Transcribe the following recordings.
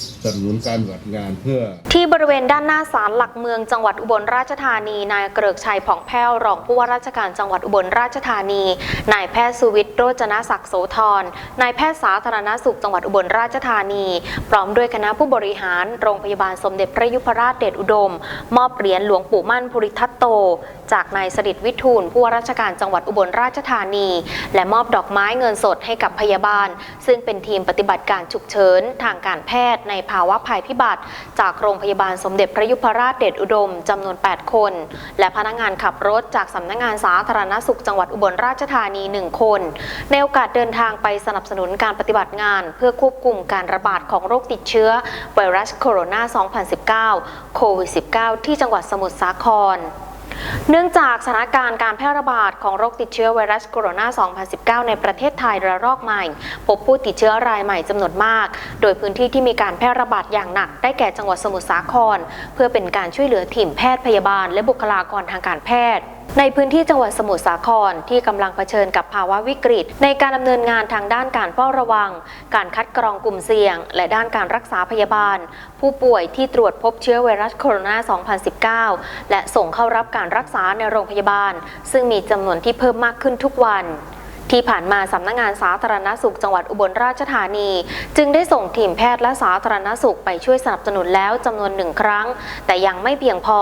Jesus. สนับสนุนการปฏิบัติงานเพื่อ ที่บริเวณด้านหน้าศาลหลักเมืองจังหวัดอุบลราชธานี นายเกริกชัยผ่องแผ้วรองผู้ว่าราชการจังหวัดอุบลราชธานี นายแพทย์สุวิทย์โรจนศักดิ์โสธร นายแพทย์สาธารณสุขจังหวัดอุบลราชธานี พร้อมด้วยคณะผู้บริหารโรงพยาบาลสมเด็จพระยุพราชเดชอุดม มอบเหรียญหลวงปู่มั่นภูริทัตโต จากนายสดิษฐ์วิทูลผู้ว่าราชการจังหวัดอุบลราชธานี และมอบดอกไม้เงินสดให้กับพยาบาล ซึ่งเป็นทีมปฏิบัติการฉุกเฉินทางการแพทย์ในภาวะภัยพิบัติ จากโรงพยาบาลสมเด็จพระยุพราชเดชอุดมจำนวน 8 คน และพนักงานขับรถจากสำนักงานสาธารณสุขจังหวัดอุบลราชธานี 1 คน ในโอกาสเดินทางไปสนับสนุนการปฏิบัติงาน เพื่อควบคุมการระบาดของโรคติดเชื้อไวรัสโคโรนา 2019 โควิด -19 ที่จังหวัดสมุทรสาคร เนื่องจากสถานการณ์การแพร่ระบาดของโรคติดเชื้อไวรัสโคโรนา 2019 ในประเทศไทยระลอกใหม่ พบผู้ติดเชื้อรายใหม่จำนวนมาก โดยพื้นที่ที่มีการแพร่ระบาดอย่างหนัก ได้แก่จังหวัดสมุทรสาคร เพื่อเป็นการช่วยเหลือทีมแพทย์พยาบาล และบุคลากรทางการแพทย์ ในพื้นที่จังหวัดสมุทรสาครที่กำลังเผชิญกับภาวะวิกฤต ในการดำเนินงานทางด้านการเฝ้าระวัง การคัดกรองกลุ่มเสี่ยง และด้านการรักษาพยาบาล ผู้ป่วยที่ตรวจพบเชื้อไวรัสโคโรนา 2019 และส่งเข้ารับการรักษาในโรงพยาบาล ซึ่งมีจำนวนที่เพิ่มมากขึ้นทุกวัน ที่ผ่านมาสำนักงานสาธารณสุขจังหวัดอุบลราชธานี จึงได้ส่งทีมแพทย์และสาธารณสุขไปช่วยสนับสนุนแล้วจำนวนหนึ่งครั้ง แต่ยังไม่เพียงพอ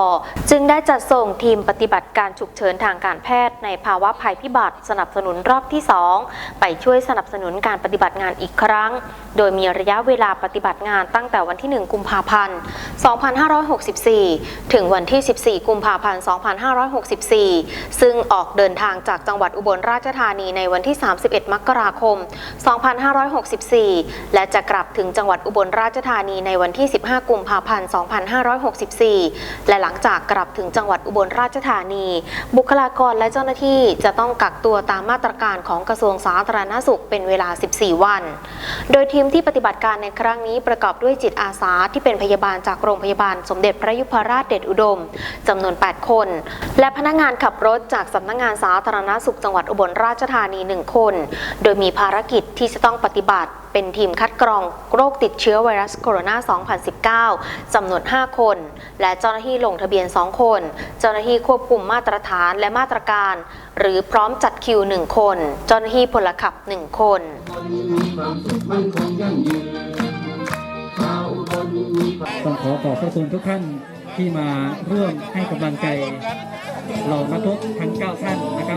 จึงได้จัดส่งทีมปฏิบัติการฉุกเฉินทางการแพทย์ ในภาวะภัยพิบัติ สนับสนุนรอบที่ 2 ไปช่วยสนับสนุนการปฏิบัติงานอีกครั้ง โดยมีระยะเวลาปฏิบัติงานตั้งแต่วันที่ 1 กุมภาพันธ์ 2564 ถึงวันที่ 14 กุมภาพันธ์ 2564 ซึ่งออกเดินทางจากจังหวัดอุบลราชธานีในวันวันที่ 31 มกราคม 2564 และจะกลับถึงจังหวัดอุบลราชธานีในวันที่ 15 กุมภาพันธ์ 2564 และหลังจากกลับถึงจังหวัดอุบลราชธานี บุคลากรและเจ้าหน้าที่จะต้องกักตัวตามมาตรการของกระทรวงสาธารณสุขเป็นเวลา 14 วัน โดยทีมที่ปฏิบัติการในครั้งนี้ประกอบด้วยจิตอาสาที่เป็นพยาบาลจากโรงพยาบาลสมเด็จพระยุพราชเดชอุดมจำนวน 8 คน และพนักงานขับรถจากสำนักงานสาธารณสุขจังหวัดอุบลราชธานี1คน โดยมีภารกิจที่จะต้องปฏิบัติเป็นทีมคัดกรองโรคติดเชื้อไวรัสโคโรนา 2019 จำนวน 5 คน และเจ้าหน้าที่ลงทะเบียน 2 คน เจ้าหน้าที่ควบคุมมาตรฐานและมาตรการ หรือพร้อมจัดคิว 1 คน เจ้าหน้าที่พลขับ 1 คนต้องขอขอบพระคุณทุกท่านที่มาร่วมให้กำลังใจเหล่านักรบทั้ง 9 ท่านนะครับ